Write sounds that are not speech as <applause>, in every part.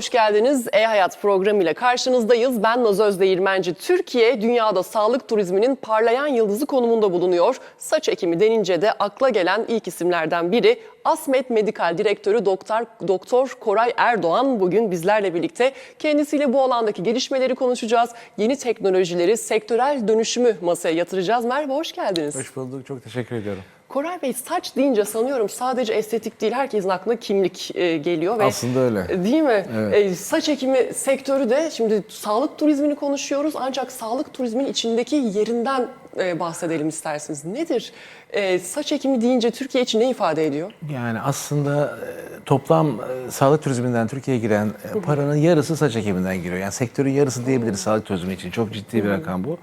Hoş geldiniz. E-Hayat programıyla karşınızdayız. Ben Naz Özdeğirmenci. Türkiye dünyada sağlık turizminin parlayan yıldızı konumunda bulunuyor. Saç ekimi denince de akla gelen ilk isimlerden biri Asmet Medikal Direktörü Doktor Doktor Koray Erdoğan bugün bizlerle birlikte. Kendisiyle bu alandaki gelişmeleri konuşacağız. Yeni teknolojileri, sektörel dönüşümü masaya yatıracağız. Merhaba, hoş geldiniz. Hoş bulduk. Çok teşekkür ediyorum. Koray Bey saç deyince sanıyorum sadece estetik değil herkesin aklına kimlik e, geliyor ve Aslında öyle. Değil mi? Evet. E, saç ekimi sektörü de şimdi sağlık turizmini konuşuyoruz ancak sağlık turizminin içindeki yerinden e, bahsedelim isterseniz. Nedir? E, saç ekimi deyince Türkiye için ne ifade ediyor? Yani aslında e, toplam e, sağlık turizminden Türkiye'ye giren e, paranın yarısı saç ekiminden giriyor. Yani sektörün yarısı diyebiliriz sağlık turizmi için. Çok ciddi bir rakam bu.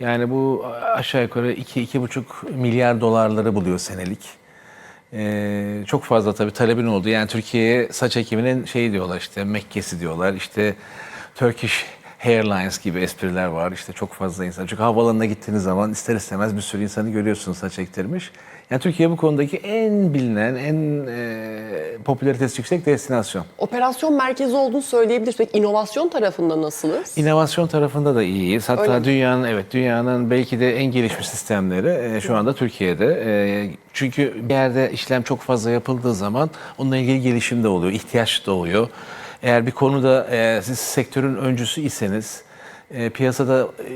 Yani bu aşağı yukarı 2-2,5 milyar dolarları buluyor senelik. Ee, çok fazla tabii talebin oldu. Yani Türkiye'ye saç ekiminin şeyi diyorlar işte Mekke'si diyorlar. İşte Turkish Airlines gibi espriler var. İşte çok fazla insan. Çünkü havaalanına gittiğiniz zaman ister istemez bir sürü insanı görüyorsunuz saç ektirmiş. Yani Türkiye bu konudaki en bilinen, en e, popülaritesi yüksek destinasyon. Operasyon merkezi olduğunu söyleyebiliriz. Peki inovasyon tarafında nasılız? İnovasyon tarafında da iyiyiz. Hatta Öyle mi? dünyanın evet dünyanın belki de en gelişmiş sistemleri e, şu anda Türkiye'de. E, çünkü bir yerde işlem çok fazla yapıldığı zaman onunla ilgili gelişim de oluyor, ihtiyaç doğuyor. Eğer bir konuda e, siz sektörün öncüsü iseniz e, piyasada e,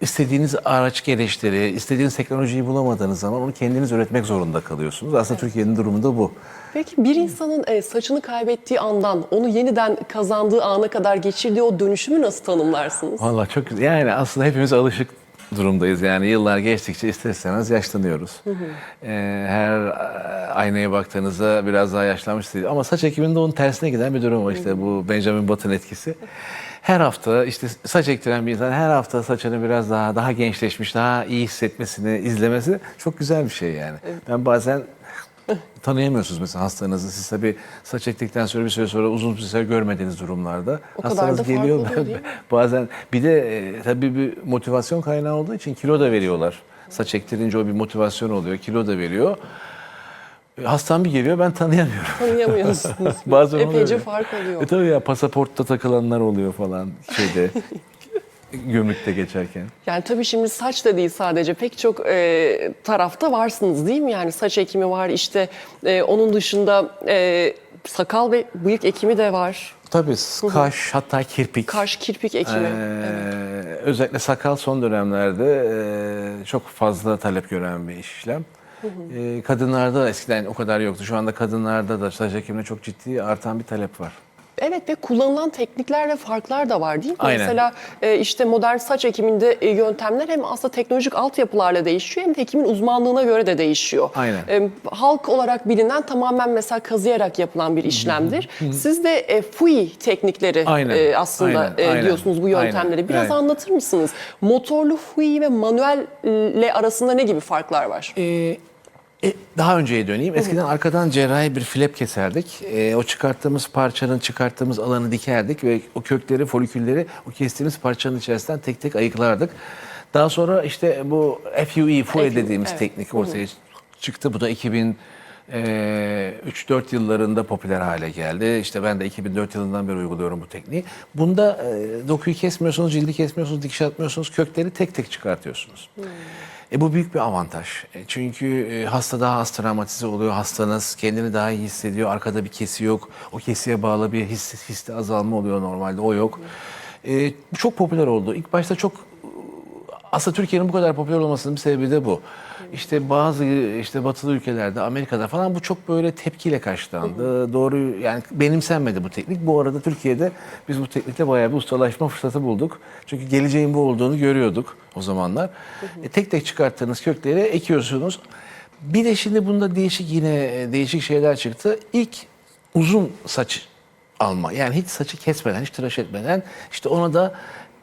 istediğiniz araç gereçleri, istediğiniz teknolojiyi bulamadığınız zaman onu kendiniz üretmek zorunda kalıyorsunuz. Aslında Türkiye'nin durumu da bu. Peki bir insanın e, saçını kaybettiği andan onu yeniden kazandığı ana kadar geçirdiği o dönüşümü nasıl tanımlarsınız? Vallahi çok. Yani aslında hepimiz alışık durumdayız. Yani yıllar geçtikçe ister istemez yaşlanıyoruz. Ee, her e, aynaya baktığınızda biraz daha yaşlanmış değil. Ama saç ekiminde onun tersine giden bir durum var. İşte bu Benjamin Button etkisi. Her hafta işte saç ektiren bir insan her hafta saçını biraz daha daha gençleşmiş, daha iyi hissetmesini izlemesi çok güzel bir şey yani. Ben bazen tanıyamıyorsunuz mesela hastanızı. Siz tabii saç ektikten sonra bir süre sonra uzun bir süre görmediğiniz durumlarda O kadar hastanız da geliyor. <laughs> Bazen bir de e, tabii bir motivasyon kaynağı olduğu için kilo da veriyorlar. Saç ektirince o bir motivasyon oluyor. Kilo da veriyor. E, Hastam bir geliyor ben tanıyamıyorum. Tanıyamıyorsunuz. <laughs> Bazen Epeyce oluyor. fark oluyor. E tabii ya pasaportta takılanlar oluyor falan şeyde. <laughs> gümrükte geçerken. Yani tabii şimdi saç da değil sadece pek çok e, tarafta varsınız değil mi? Yani saç ekimi var işte e, onun dışında e, sakal ve bıyık ekimi de var. Tabii kaş hatta kirpik. Kaş kirpik ekimi. Ee, Özellikle sakal son dönemlerde e, çok fazla talep gören bir işlem. Ee, kadınlarda eskiden o kadar yoktu. Şu anda kadınlarda da saç ekimine çok ciddi artan bir talep var. Evet ve kullanılan teknikler ve farklar da var değil mi? Aynen. Mesela e, işte modern saç ekiminde e, yöntemler hem aslında teknolojik altyapılarla değişiyor hem de hekimin uzmanlığına göre de değişiyor. Aynen. E, halk olarak bilinen tamamen mesela kazıyarak yapılan bir işlemdir. Siz de e, FUI teknikleri Aynen. e, aslında Aynen. e, Aynen. diyorsunuz bu yöntemleri. Aynen. Biraz Evet. anlatır mısınız? Motorlu FUI ve manuelle arasında ne gibi farklar var? Ee, e, daha önceye döneyim. Eskiden arkadan cerrahi bir flap keserdik. Ee, o çıkarttığımız parçanın çıkarttığımız alanı dikerdik ve o kökleri, folikülleri o kestiğimiz parçanın içerisinden tek tek ayıklardık. Daha sonra işte bu FUE, FUE FUE, dediğimiz evet. teknik ortaya çıktı. Bu da 2000 e, 3-4 yıllarında popüler hale geldi. İşte ben de 2004 yılından beri uyguluyorum bu tekniği. Bunda e, dokuyu kesmiyorsunuz, cildi kesmiyorsunuz, dikiş atmıyorsunuz. Kökleri tek tek çıkartıyorsunuz. E bu büyük bir avantaj. E, çünkü e, hasta daha az travmatize oluyor. Hastanız kendini daha iyi hissediyor. Arkada bir kesi yok. O kesiye bağlı bir his, histe azalma oluyor normalde. O yok. E, bu çok popüler oldu. İlk başta çok aslında Türkiye'nin bu kadar popüler olmasının bir sebebi de bu. İşte bazı işte batılı ülkelerde, Amerika'da falan bu çok böyle tepkiyle karşılandı. Doğru yani benimsenmedi bu teknik. Bu arada Türkiye'de biz bu teknikte bayağı bir ustalaşma fırsatı bulduk. Çünkü geleceğin bu olduğunu görüyorduk o zamanlar. E, tek tek çıkarttığınız kökleri ekiyorsunuz. Bir de şimdi bunda değişik yine e, değişik şeyler çıktı. İlk uzun saç alma. Yani hiç saçı kesmeden, hiç tıraş etmeden işte ona da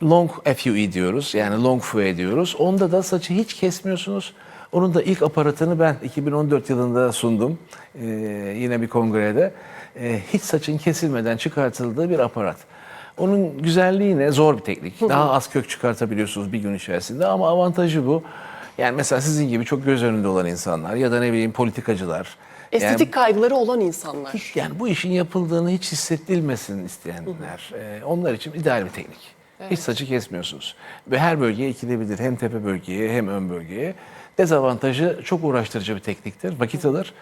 long FUE diyoruz. Yani long fue diyoruz. Onda da saçı hiç kesmiyorsunuz. Onun da ilk aparatını ben 2014 yılında sundum. Ee, yine bir kongrede. Ee, hiç saçın kesilmeden çıkartıldığı bir aparat. Onun güzelliği ne? Zor bir teknik. Daha az kök çıkartabiliyorsunuz bir gün içerisinde ama avantajı bu. Yani mesela sizin gibi çok göz önünde olan insanlar ya da ne bileyim politikacılar Estetik kaygıları olan insanlar. Hiç, yani bu işin yapıldığını hiç hissettirilmesin isteyenler. e, onlar için ideal bir teknik. Hiç saçı kesmiyorsunuz. Ve her bölgeye ekilebilir. Hem tepe bölgeye hem ön bölgeye. Dezavantajı çok uğraştırıcı bir tekniktir. Vakit alır.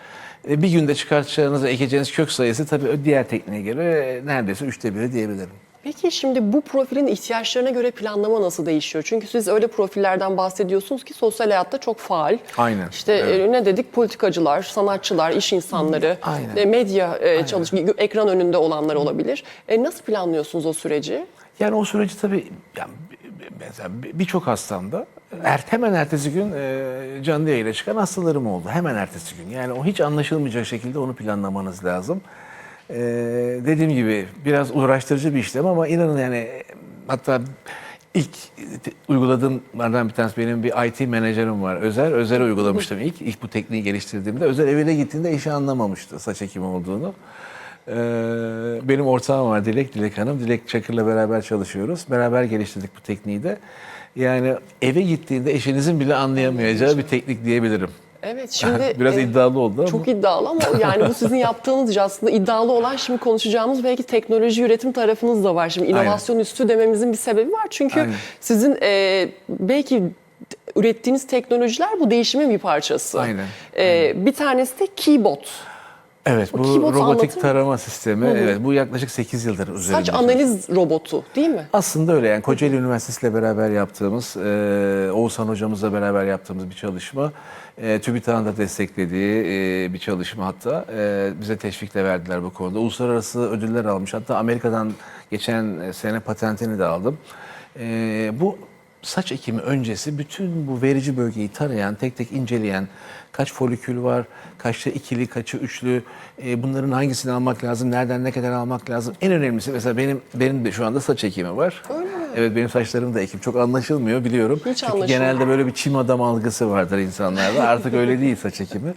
E, bir günde çıkartacağınız ekeceğiniz kök sayısı tabii diğer tekniğe göre neredeyse üçte biri diyebilirim. Peki şimdi bu profilin ihtiyaçlarına göre planlama nasıl değişiyor? Çünkü siz öyle profillerden bahsediyorsunuz ki sosyal hayatta çok faal. Aynen, İşte evet. e, ne dedik? Politikacılar, sanatçılar, iş insanları, Aynen. e, medya e, çalış ekran önünde olanlar olabilir. E, nasıl planlıyorsunuz o süreci? Yani o süreci tabii yani mesela bir- birçok hastamda er, hemen ertesi gün e, canlı yayına çıkan hastalarım oldu. Hemen ertesi gün. Yani o hiç anlaşılmayacak şekilde onu planlamanız lazım. E, dediğim gibi biraz uğraştırıcı bir işlem ama inanın yani hatta ilk uyguladığımlardan bir tanesi benim bir IT menajerim var. Özel, Özel uygulamıştım ilk. ilk bu tekniği geliştirdiğimde. Özel evine gittiğinde işi anlamamıştı saç ekimi olduğunu. Ee, benim ortağım var Dilek, Dilek Hanım. Dilek Çakır'la beraber çalışıyoruz. Beraber geliştirdik bu tekniği de. Yani eve gittiğinde eşinizin bile anlayamayacağı bir teknik diyebilirim. Evet şimdi <laughs> Biraz e, iddialı oldu ama. Çok iddialı ama yani bu sizin yaptığınız aslında iddialı olan şimdi konuşacağımız belki teknoloji üretim tarafınız da var. Şimdi inovasyon üstü dememizin bir sebebi var. Çünkü Aynen. sizin e, belki ürettiğiniz teknolojiler bu değişimin bir parçası. Aynen, E, bir tanesi de Keybot. Evet O bu robotik anlatır mı? tarama sistemi. Evet bu yaklaşık 8 yıldır üzerinde. Saç analiz robotu değil mi? Aslında öyle yani Kocaeli Üniversitesi ile beraber yaptığımız, e, Oğuzhan hocamızla beraber yaptığımız bir çalışma. E, TÜBİTAK'ın da desteklediği e, bir çalışma hatta. E, bize teşvik de verdiler bu konuda. Uluslararası ödüller almış. Hatta Amerika'dan geçen sene patentini de aldım. E, bu saç ekimi öncesi bütün bu verici bölgeyi tarayan, tek tek inceleyen kaç folikül var, kaçta ikili, kaçı üçlü, e, bunların hangisini almak lazım, nereden ne kadar almak lazım. En önemlisi mesela benim benim de şu anda saç ekimi var. Evet benim saçlarım da ekim. Çok anlaşılmıyor biliyorum. Hiç Çünkü anlaşılmıyor. genelde böyle bir çim adam algısı vardır insanlarda. Artık öyle değil saç ekimi.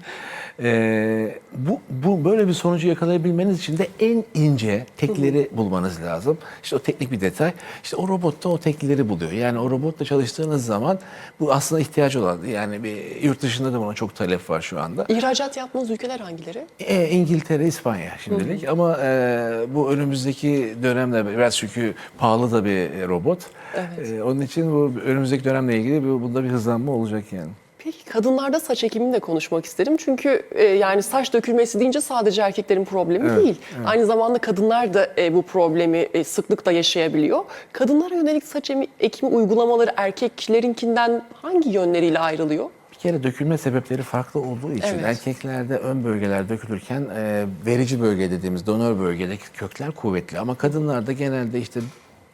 Ee, bu, bu böyle bir sonucu yakalayabilmeniz için de en ince tekleri bulmanız lazım. İşte o teknik bir detay. İşte o robot da o tekleri buluyor. Yani o robotla çalıştığınız zaman bu aslında ihtiyacı olan yani bir yurt dışında da buna çok talep var şu anda. İhracat yaptığınız ülkeler hangileri? E, İngiltere, İspanya şimdilik ama e, bu önümüzdeki dönemde biraz çünkü pahalı da bir robot. Evet. E, onun için bu önümüzdeki dönemle ilgili bunda bir hızlanma olacak yani. Peki kadınlarda saç ekimini de konuşmak isterim. Çünkü e, yani saç dökülmesi deyince sadece erkeklerin problemi değil. Aynı zamanda kadınlar da e, bu problemi e, sıklıkla yaşayabiliyor. Kadınlara yönelik saç emi- ekimi uygulamaları erkeklerinkinden hangi yönleriyle ayrılıyor? Bir kere dökülme sebepleri farklı olduğu için Evet. erkeklerde ön bölgeler dökülürken e, verici bölge dediğimiz donör bölgedeki kökler kuvvetli ama kadınlarda genelde işte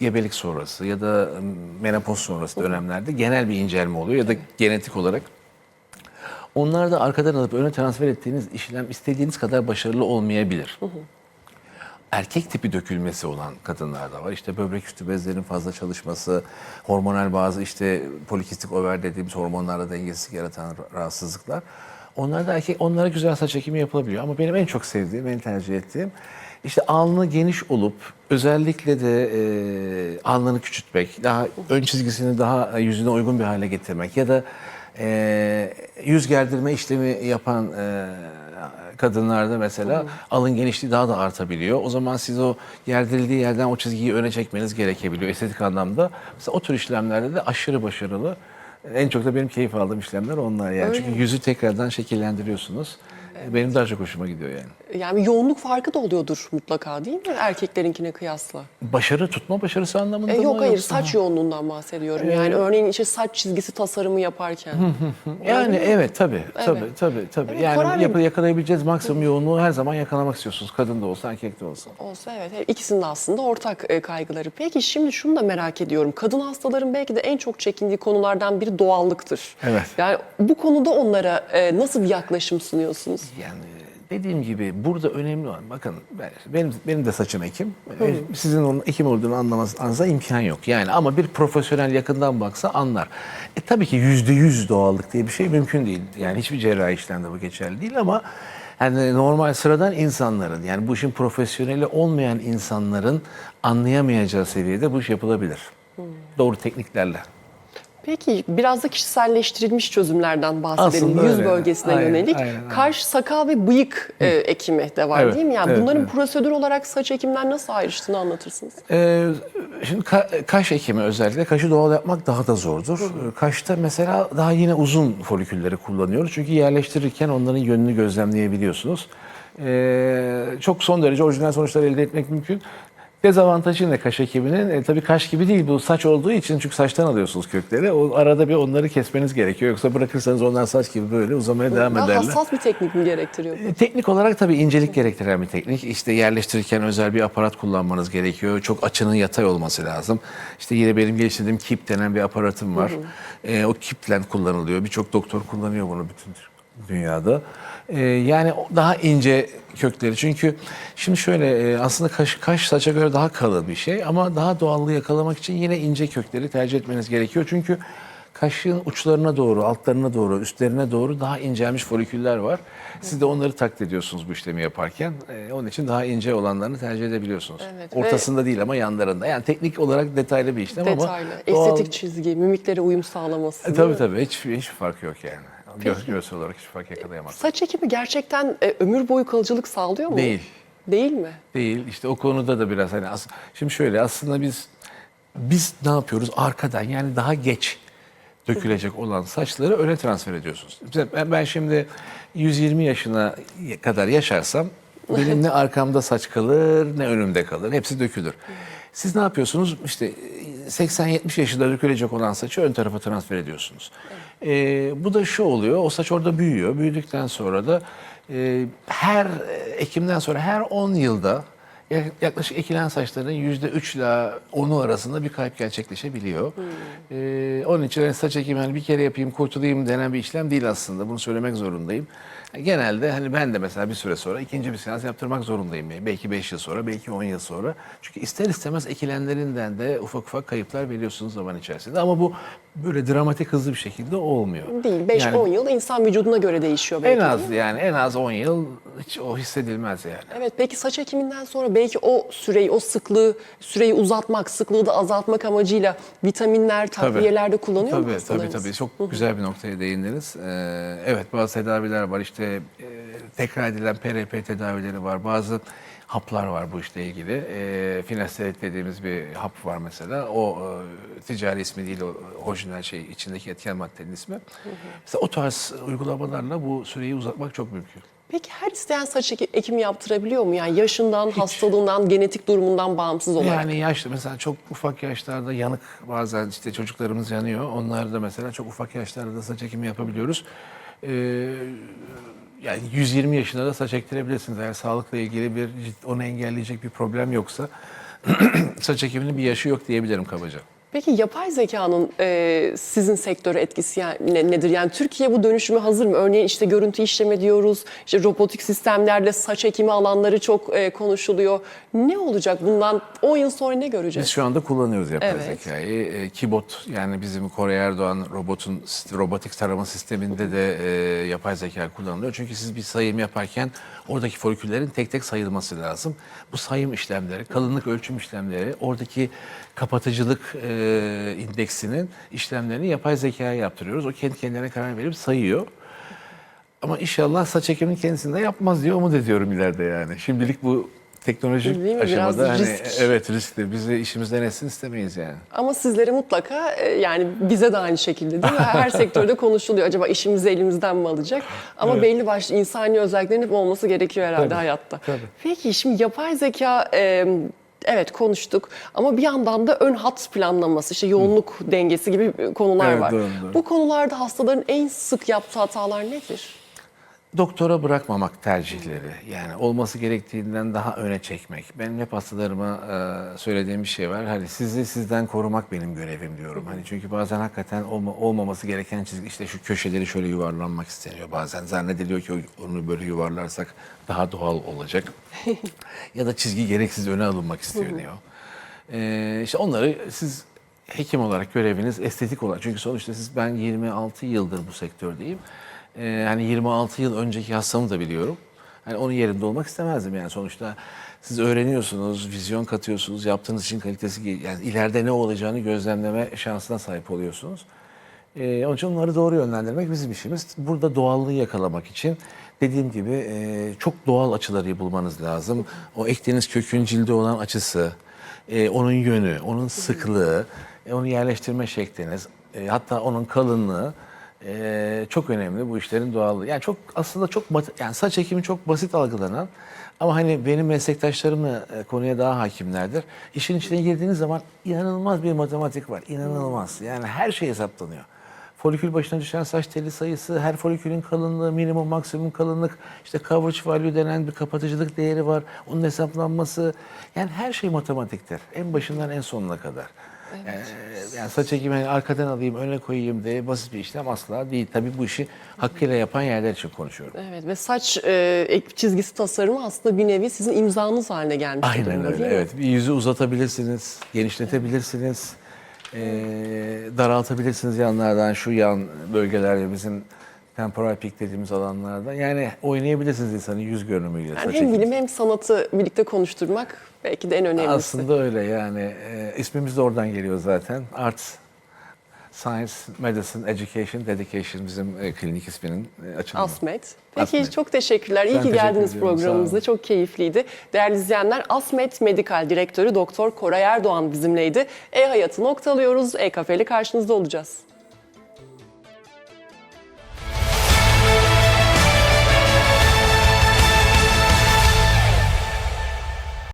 gebelik sonrası ya da menopoz sonrası dönemlerde genel bir incelme oluyor ya da genetik olarak. Onlar da arkadan alıp öne transfer ettiğiniz işlem istediğiniz kadar başarılı olmayabilir. Erkek tipi dökülmesi olan kadınlar da var. İşte böbrek üstü bezlerin fazla çalışması, hormonal bazı işte polikistik over dediğimiz hormonlarla dengesizlik yaratan rahatsızlıklar. Onlar da erkek, onlara güzel saç ekimi yapılabiliyor. Ama benim en çok sevdiğim, en tercih ettiğim işte alnı geniş olup özellikle de e, alnını küçültmek, daha ön çizgisini daha yüzüne uygun bir hale getirmek ya da e, yüz gerdirme işlemi yapan e, kadınlarda mesela alın genişliği daha da artabiliyor. O zaman siz o gerdirildiği yerden o çizgiyi öne çekmeniz gerekebiliyor estetik anlamda. Mesela o tür işlemlerde de aşırı başarılı. En çok da benim keyif aldığım işlemler onlar yani. Çünkü yüzü tekrardan şekillendiriyorsunuz. Benim daha çok hoşuma gidiyor yani. Yani yoğunluk farkı da oluyordur mutlaka değil mi erkeklerinkine kıyasla? Başarı tutma başarısı anlamında E, mı? yok hayır yoksa- saç yoğunluğundan bahsediyorum. Yani örneğin işte saç çizgisi tasarımı yaparken. Yani evet tabii tabii Evet. tabii tabii. Evet, Koray yani yap- yakalayabileceğiz maksimum yoğunluğu her zaman yakalamak istiyorsunuz. Kadın da olsa erkek de olsa. Olsa evet. evet. İkisinin de aslında ortak e, kaygıları. Peki şimdi şunu da merak ediyorum. Kadın hastaların belki de en çok çekindiği konulardan biri doğallıktır. Evet. Yani bu konuda onlara e, nasıl bir yaklaşım sunuyorsunuz? Yani dediğim gibi burada önemli olan bakın ben- benim benim de saçım ekim. E, Sizin onun ekim olduğunu anlamanıza imkan yok. Yani ama bir profesyonel yakından baksa anlar. E tabii ki yüzde yüz doğallık diye bir şey mümkün değil. Yani hiçbir cerrahi işlemde bu geçerli değil ama yani normal sıradan insanların yani bu işin profesyoneli olmayan insanların anlayamayacağı seviyede bu iş yapılabilir. Doğru tekniklerle. Peki biraz da kişiselleştirilmiş çözümlerden bahsedelim. Aslında Yüz öyle. bölgesine Aynen, yönelik. aynen, aynen. Kaş, sakal ve bıyık e, ekimi de var Evet, değil mi? Yani evet, bunların evet. prosedür olarak saç ekiminden nasıl ayrıştığını anlatırsınız. Ee, şimdi ka- kaş ekimi özellikle kaşı doğal yapmak daha da zordur. Ee, Kaşta mesela daha yine uzun folikülleri kullanıyoruz. Çünkü yerleştirirken onların yönünü gözlemleyebiliyorsunuz. Ee, çok son derece orijinal sonuçlar elde etmek mümkün. Dezavantajı ne kaş ekiminin? E, tabii kaş gibi değil bu saç olduğu için çünkü saçtan alıyorsunuz kökleri. O arada bir onları kesmeniz gerekiyor. Yoksa bırakırsanız onlar saç gibi böyle uzamaya devam Daha ederler. hassas bir teknik mi gerektiriyor? E, Teknik olarak tabii incelik gerektiren bir teknik. İşte yerleştirirken özel bir aparat kullanmanız gerekiyor. Çok açının yatay olması lazım. İşte yine benim geliştirdiğim KIP denen bir aparatım var. E, o KIP'le kullanılıyor. Birçok doktor kullanıyor bunu bütün dünyada. E, yani daha ince kökleri. Çünkü şimdi şöyle e, aslında kaş, kaş saça göre daha kalın bir şey ama daha doğallığı yakalamak için yine ince kökleri tercih etmeniz gerekiyor. Çünkü Kaşığın uçlarına doğru, altlarına doğru, üstlerine doğru daha incelmiş foliküller var. Siz de onları taklit ediyorsunuz bu işlemi yaparken. Ee, onun için daha ince olanlarını tercih edebiliyorsunuz. Evet, ve- Ortasında değil ama yanlarında. Yani teknik olarak detaylı bir işlem ama... Detaylı, doğal- estetik çizgi, mimiklere uyum sağlaması. E, tabii tabii. Hiç, hiç fark yok yani. Gö- görsel olarak hiç fark yakalayamazsınız. Saç ekimi gerçekten e, ömür boyu kalıcılık sağlıyor mu? Değil. Değil mi? Değil. İşte o konuda da biraz hani as- şimdi şöyle aslında biz biz ne yapıyoruz arkadan yani daha geç dökülecek olan saçları öne transfer ediyorsunuz. Mesela Ben, ben şimdi 120 yaşına kadar yaşarsam benim ne arkamda saç kalır ne önümde kalır. Hepsi dökülür. Siz ne yapıyorsunuz? İşte 80-70 yaşında dökülecek olan saçı ön tarafa transfer ediyorsunuz. Ee, bu da şu oluyor, o saç orada büyüyor. Büyüdükten sonra da e, her ekimden sonra her 10 yılda yaklaşık ekilen saçların yüzde 3 ile 10'u arasında bir kayıp gerçekleşebiliyor. Ee, onun için hani saç ekimi hani bir kere yapayım kurtulayım denen bir işlem değil aslında. Bunu söylemek zorundayım. Genelde hani ben de mesela bir süre sonra ikinci bir seans yaptırmak zorundayım. Belki 5 yıl sonra, belki 10 yıl sonra. Çünkü ister istemez ekilenlerinden de ufak ufak kayıplar veriyorsunuz zaman içerisinde. Ama bu böyle dramatik hızlı bir şekilde olmuyor. Değil. 5-10 Yani yıl insan vücuduna göre değişiyor belki. En az yani en az 10 yıl hiç o hissedilmez yani. Evet peki saç ekiminden sonra belki o süreyi, o sıklığı, süreyi uzatmak, sıklığı da azaltmak amacıyla vitaminler, takviyelerde kullanıyor mu tabii, Tabii hastalarınız? tabii çok güzel bir noktaya değindiniz. Ee, evet bazı tedaviler var işte e, tekrar edilen PRP tedavileri var. Bazı haplar var bu işle ilgili. E, finasterid dediğimiz bir hap var mesela. O e, ticari ismi değil o orijinal şey içindeki etken maddenin ismi. Mesela o tarz uygulamalarla bu süreyi uzatmak çok mümkün. Peki her isteyen saç eki- ekimi yaptırabiliyor mu? Yani yaşından, hastalığından, genetik durumundan bağımsız olarak. Yani yaşlı mesela çok ufak yaşlarda yanık bazen işte çocuklarımız yanıyor. Onlar da mesela çok ufak yaşlarda da saç ekimi yapabiliyoruz. Ee, yani 120 yaşında da saç ektirebilirsiniz. Eğer sağlıkla ilgili bir onu engelleyecek bir problem yoksa <clears throat> saç ekiminin bir yaşı yok diyebilirim kabaca. Peki yapay zekanın e, sizin sektöre etkisi yani ne- nedir? Yani Türkiye bu dönüşüme hazır mı? Örneğin işte görüntü işleme diyoruz, işte robotik sistemlerle saç ekimi alanları çok e, konuşuluyor. Ne olacak bundan 10 yıl sonra ne göreceğiz? Biz şu anda kullanıyoruz yapay Evet. zekayı. E, Kibot yani bizim Kore Erdoğan robotun robotik tarama sisteminde de e, yapay zeka kullanılıyor. Çünkü siz bir sayım yaparken oradaki foliküllerin tek tek sayılması lazım. Bu sayım işlemleri, kalınlık ölçüm işlemleri, oradaki kapatıcılık e, indeksinin işlemlerini yapay zekaya yaptırıyoruz. O kendi kendine karar verip sayıyor. Ama inşallah saç ekiminin kendisinde yapmaz diye umut ediyorum ileride yani. Şimdilik bu teknolojik Değil mi? Biraz aşamada hani risk. evet riskli. Bizi işimizden etsin istemeyiz yani. Ama sizlere mutlaka e, yani bize de aynı şekilde değil mi? Her sektörde konuşuluyor. Acaba işimizi elimizden mi alacak? Ama belli başlı insani özelliklerin hep olması gerekiyor herhalde Tabii, hayatta. tabii. Peki şimdi yapay zeka e, evet konuştuk ama bir yandan da ön hat planlaması, işte yoğunluk dengesi gibi konular Evet, var. doğru, doğru. Bu konularda hastaların en sık yaptığı hatalar nedir? Doktora bırakmamak tercihleri. Yani olması gerektiğinden daha öne çekmek. Benim hep hastalarıma e, söylediğim bir şey var. Hani sizi sizden korumak benim görevim diyorum. Hani çünkü bazen hakikaten olma- olmaması gereken çizgi işte şu köşeleri şöyle yuvarlanmak isteniyor. Bazen zannediliyor ki onu böyle yuvarlarsak daha doğal olacak. <laughs> ya da çizgi gereksiz öne alınmak isteniyor. Ee, işte onları siz hekim olarak göreviniz estetik olarak. Çünkü sonuçta siz ben 26 yıldır bu sektördeyim. Ee, yani 26 yıl önceki hastamı da biliyorum. Hani onun yerinde olmak istemezdim yani sonuçta siz öğreniyorsunuz, vizyon katıyorsunuz, yaptığınız için kalitesi yani ileride ne olacağını gözlemleme şansına sahip oluyorsunuz. Ee, onun için onları doğru yönlendirmek bizim işimiz. Burada doğallığı yakalamak için dediğim gibi e, çok doğal açıları bulmanız lazım. O ektiğiniz kökün cilde olan açısı, e, onun yönü, onun sıklığı, e, onu yerleştirme şekliniz, e, hatta onun kalınlığı e, çok önemli bu işlerin doğallığı. Yani çok aslında çok yani saç ekimi çok basit algılanan ama hani benim meslektaşlarım da e, konuya daha hakimlerdir. İşin içine girdiğiniz zaman inanılmaz bir matematik var. İnanılmaz. Yani her şey hesaplanıyor. Folikül başına düşen saç teli sayısı, her folikülün kalınlığı, minimum maksimum kalınlık, işte coverage value denen bir kapatıcılık değeri var. Onun hesaplanması. Yani her şey matematiktir. En başından en sonuna kadar. Yani, yani saç ekimi hani arkadan alayım, öne koyayım diye basit bir işlem asla değil. Tabii bu işi hakkıyla yapan yerler için konuşuyorum. Evet ve saç e, çizgisi tasarımı aslında bir nevi sizin imzanız haline gelmiş. Aynen durumda, öyle. Evet. Bir yüzü uzatabilirsiniz, genişletebilirsiniz, eee, daraltabilirsiniz yanlardan şu yan bölgelerde bizim temporal peak dediğimiz alanlarda. Yani oynayabilirsiniz insanın yüz görünümüyle. Yani hem bilim hem sanatı birlikte konuşturmak belki de en önemlisi. Aslında öyle yani. eee, ismimiz de oradan geliyor zaten. Art, Science, Medicine, Education, Dedication bizim e, klinik isminin e, açılımı. Asmet. Peki Asmet. çok teşekkürler. İyi Ben ki teşekkür geldiniz ediyorum, programımıza. Çok keyifliydi. Değerli izleyenler Asmet Medikal Direktörü Doktor Koray Erdoğan bizimleydi. E-Hayatı noktalıyoruz. E-Kafe ile karşınızda olacağız.